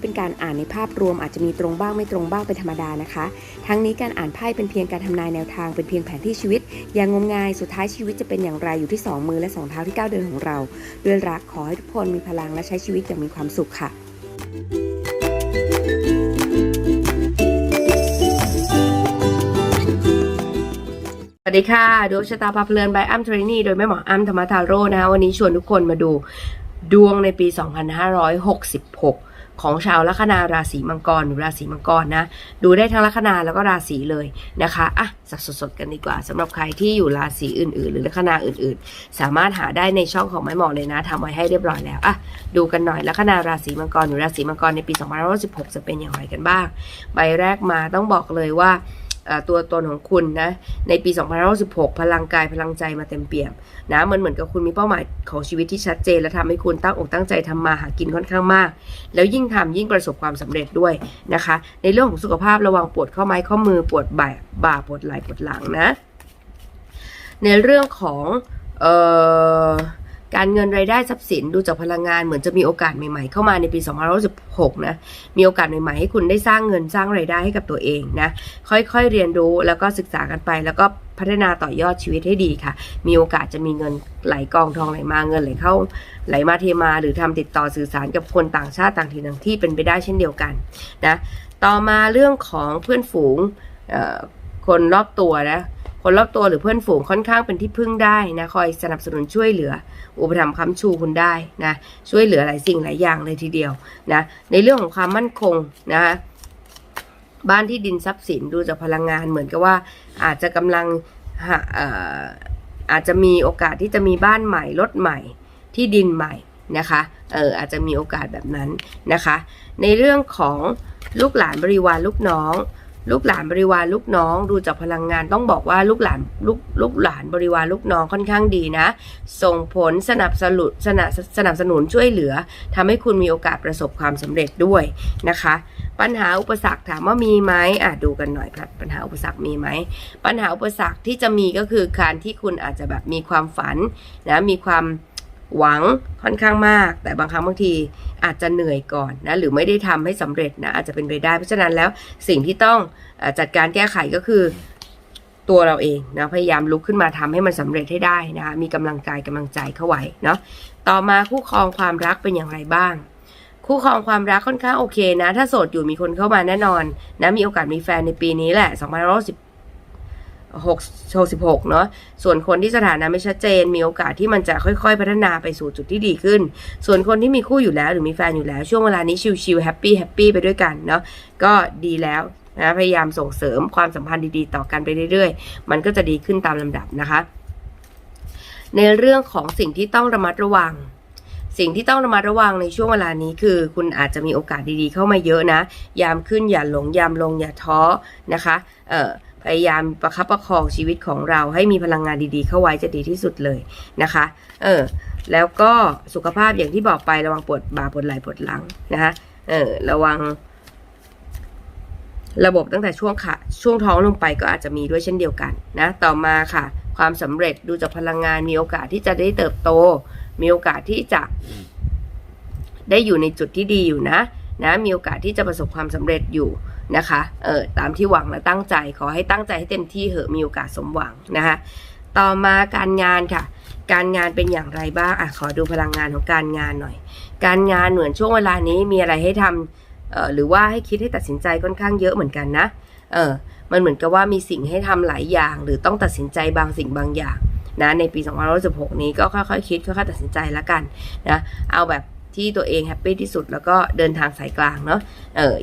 นี้เป็นการอ่านในภาพรวมอาจจะมีตรงบ้างไม่ตรงบ้างเป็นธรรมดานะคะ ทั้งนี้การอ่านไพ่เป็นเพียงการทำนายแนวทางเป็นเพียงแผนที่ชีวิต อย่างงมงายสุดท้ายชีวิตจะเป็นอย่างไรอยู่ที่สองมือและสองเท้าที่ก้าวเดินของเรา ด้วยรักขอให้ทุกคนมีพลังและใช้ชีวิตอย่างมีความสุขค่ะสวัสดีค่ะดวงชะตาพาเพลินบายอ้ำทรนี่โดยแม่หมออ้ำธรรมทาโร่นะคะวันนี้ชวนทุกคนมาดูดวงในปี 2566 ของชาวลัคนาราศีมังกรหรือราศีมังกรนะ ดูได้ทั้งลัคนาแล้วก็ราศีเลยนะคะอะสักสดๆกันดีกว่าสำหรับใครที่อยู่ราศีอื่น ๆ หรือลัคนาอื่น ๆ สามารถหาได้ในช่องของไม่หมอเลยนะทำไว้ให้เรียบร้อยแล้วอะดูกันหน่อยลัคนาราศีมังกรหรือราศีมังกรในปี 2566จะเป็นอย่างไรกันบ้าง ใบแรกมาต้องบอกเลยว่า ตัวตนของคุณนะในปี 2566 พลังกายพลังใจมาเต็มเปี่ยมนะมันเหมือนกับคุณมีเป้าหมายของชีวิตที่ชัดเจน และทำให้คุณตั้งอกตั้งใจทำมาหากินค่อนข้างมาก แล้วยิ่งทำยิ่งประสบความสำเร็จด้วยนะคะ ในเรื่องของสุขภาพระวังปวดข้อไม้ข้อมือปวดบ่าบ่าปวดไหล่ปวดหลังนะ ในเรื่องของเอ่อ การเงินรายได้ทรัพย์สินดูจากพลังงานเหมือนจะมีโอกาสใหม่ๆ เข้ามาในปี2566นะมีโอกาสใหม่ๆให้คุณได้สร้างเงินสร้างรายได้ให้กับตัวเองนะค่อยๆเรียนรู้แล้วก็ศึกษากันไป แล้วก็พัฒนาต่อยอดชีวิตให้ดีค่ะ มีโอกาสจะมีเงินไหลกองทองไหลมาเงินไหลเข้า ไหลมาเทมา หรือทำติดต่อสื่อสารกับคนต่างชาติต่างถิ่นต่างที่เป็นไปได้เช่นเดียวกันนะต่อมาเรื่องของเพื่อนฝูงคนรอบตัวนะ คนรอบตัวหรือเพื่อนฝูงค่อนข้างเป็นที่พึ่งได้นะคอยสนับสนุนช่วยเหลือ อุปถัมภ์ค้ำชูคุณได้นะช่วยเหลือหลายสิ่งหลายอย่างเลยทีเดียวนะในเรื่องของความมั่นคงนะบ้านที่ดินทรัพย์สินดูจากพลังงานเหมือนกับว่า อาจจะกำลังหาเอ่ออาจจะมีโอกาสที่จะมีบ้านใหม่รถใหม่ที่ดินใหม่นะคะเอออาจจะมีโอกาสแบบนั้นนะคะ ในเรื่องของลูกหลานบริวารลูกน้อง ลูกหลานบริวารลูกน้อง ดูจากพลังงานต้องบอกว่าลูกหลานลูกลูกหลานบริวารลูกน้องค่อนข้างดีนะ ส่งผลสนับสนุนสนับสนับสนุนช่วยเหลือทำให้คุณมีโอกาสประสบความสำเร็จด้วยนะคะ ปัญหาอุปสรรคถามว่ามีไหมอะดูกันหน่อยครับปัญหาอุปสรรคมีไหมปัญหาอุปสรรคที่จะมีก็คือการที่คุณอาจจะแบบมีความฝันนะมีความ หวังค่อนข้างมาก แต่บางครั้งบางทีอาจจะเหนื่อยก่อนนะหรือไม่ได้ทำให้สำเร็จนะอาจจะเป็นไปได้เพราะฉะนั้นแล้วสิ่งที่ต้องอจัดการแก้ไขก็คือตัวเราเองนะพยายามลุกขึ้นมาทำให้มันสำเร็จให้ได้นะคะมีกำลังกายกำลังใจเข้าไว้เนาะต่อมาคู่ครองความรักเป็นอย่างไรบ้าง คู่ครองความรักค่อนข้างโอเคนะ ถ้าโสดอยู่มีคนเข้ามาแน่นอนนะมีโอกาสมีแฟนในปีนี้แหละ2 5 66 เนาะ ส่วนคนที่สถานะไม่ชัดเจน มีโอกาสที่มันจะค่อยๆ พัฒนาไปสู่จุดที่ดีขึ้น ส่วนคนที่มีคู่อยู่แล้วหรือมีแฟนอยู่แล้ว ช่วงเวลานี้ชิลๆแฮปปี้แฮปปี้ไปด้วยกันเนาะ ก็ดีแล้วนะพยายามส่งเสริมความสัมพันธ์ดีๆ ต่อกันไปเรื่อยๆ มันก็จะดีขึ้นตามลำดับนะคะ ในเรื่องของสิ่งที่ต้องระมัดระวังสิ่งที่ต้องระมัดระวังในช่วงเวลานี้คือ คุณอาจจะมีโอกาสดีๆเข้ามาเยอะนะ ยามขึ้นอย่าหลงยามลงอย่าท้อนะคะ เอ่อ พยายามประคับประคองชีวิตของเราให้มีพลังงานดีๆ เข้าไว้จะดีที่สุดเลยนะคะ เออ แล้วก็สุขภาพอย่างที่บอกไประวังปวดบ่าปวดไหล่ปวดหลังนะคะเออ ระวัง ระบบตั้งแต่ช่วงขาช่วงท้องลงไปก็อาจจะมีด้วยเช่นเดียวกันนะ ต่อมาค่ะ ความสำเร็จดูจากพลังงานมีโอกาสที่จะได้เติบโต มีโอกาสที่จะ ได้อยู่ในจุดที่ดีอยู่นะนะ มีโอกาสที่จะประสบความสำเร็จอยู่ นะคะ เออตามที่หวังและตั้งใจขอให้ตั้งใจให้เต็มที่เหอะมีโอกาสสมหวังนะคะ ต่อมาการงานค่ะ การงานเป็นอย่างไรบ้างอะขอดูพลังงานของการงานหน่อย การงานเหมือนช่วงเวลานี้มีอะไรให้ทำเอ่อหรือว่าให้คิดให้ตัดสินใจค่อนข้างเยอะเหมือนกันนะ เออมันเหมือนกับว่ามีสิ่งให้ทำหลายอย่าง หรือต้องตัดสินใจบางสิ่งบางอย่างนะในปี2516นี้ก็ค่อยๆคิดค่อยๆตัดสินใจแล้วกันนะเอาแบบที่ตัวเองแฮปปี้ที่สุดแล้วก็เดินทางสายกลางเนาะเออ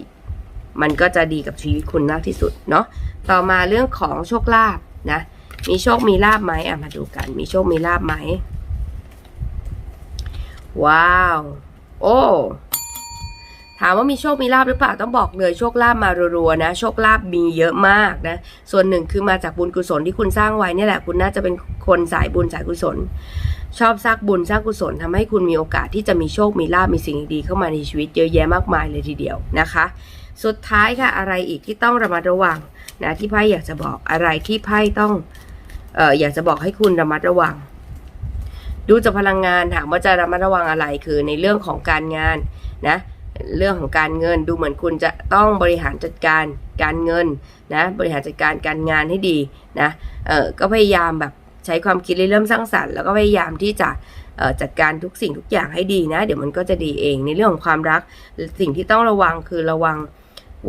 มันก็จะดีกับชีวิตคุณมากที่สุดเนาะต่อมาเรื่องของโชคลาภนะมีโชคมีลาบไหมอะมาดูกัน มีโชคมีลาบไหมว้าว โอ้ ถามว่ามีโชค มีลาบหรือเปล่าต้องบอกเลยโชคลาบมารัวๆนะ โชคลาบมีเยอะมากนะ ส่วนหนึ่งคือมาจากบุญกุศลที่คุณสร้างไว้เนี่ยแหละ คุณน่าจะเป็นคนสายบุญสายกุศล ชอบสร้างบุญสร้างกุศลทำให้คุณมีโอกาสที่จะมีโชค มีลาบมีสิ่งดีเข้ามาในชีวิตเยอะแยะมากมายเลยทีเดียวนะคะ สุดท้ายค่ะอะไรอีกที่ต้องระมัดระวังนะที่ไพ่อยากจะบอกอะไรที่ไพ่ต้องเอ่ออยากจะบอกให้คุณระมัดระวัง ดูจากพลังงานถามว่าจะระมัดระวังอะไรคือในเรื่องของการงานนะ เรื่องของการเงินดูเหมือนคุณจะต้องบริหารจัดการการเงินนะบริหารจัดการการงานให้ดีนะเออก็พยายามแบบใช้ความคิดเริ่มสร้างสรรค์แล้วก็พยายามที่จะจัดการทุกสิ่งทุกอย่างให้ดีนะ เดี๋ยวมันก็จะดีเองในเรื่องของความรัก สิ่งที่ต้องระวังคือระวัง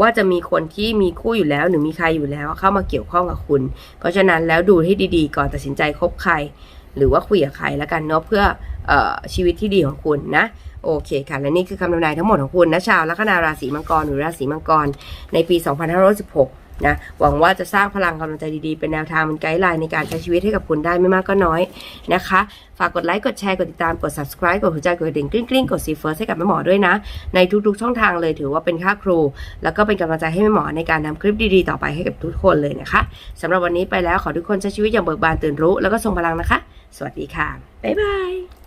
ว่าจะมีคนที่มีคู่อยู่แล้ว หรือมีใครอยู่แล้วเข้ามาเกี่ยวข้องกับคุณ เพราะฉะนั้นแล้วดูให้ดีๆ ก่อนตัดสินใจคบใคร หรือว่าคุยกับใครแล้วกันเนาะเพื่อออชีวิตที่ดีของคุณนะ โอเคค่ะ และนี่คือคำทำนายทั้งหมดของคุณนะชาวลัคนาราศีมังกรหรือราศีมังกร ในปี 2516 นะ หวังว่าจะสร้างพลังกำลังใจดีๆ เป็นแนวทางเป็นไกด์ไลน์ในการใช้ชีวิตให้กับคุณได้ไม่มากก็น้อยนะคะ ฝากกดไลค์ กดแชร์ กดติดตาม กด subscribe กดหัวใจกดกระดิ่งกริ๊งกริ๊งกดซีเฟิร์สให้กับแม่หมอด้วยนะ ในทุกๆ ช่องทางเลยถือว่าเป็นค่าครู แล้วก็เป็นกำลังใจให้แม่หมอในการทำคลิปดีๆ ต่อไปให้กับทุกคนเลยนะคะสำหรับวันนี้ไปแล้วขอทุกคนใช้ชีวิตอย่างเบิกบานตื่นรู้ แล้วก็ทรงพลังนะคะ สวัสดีค่ะบ๊ายบาย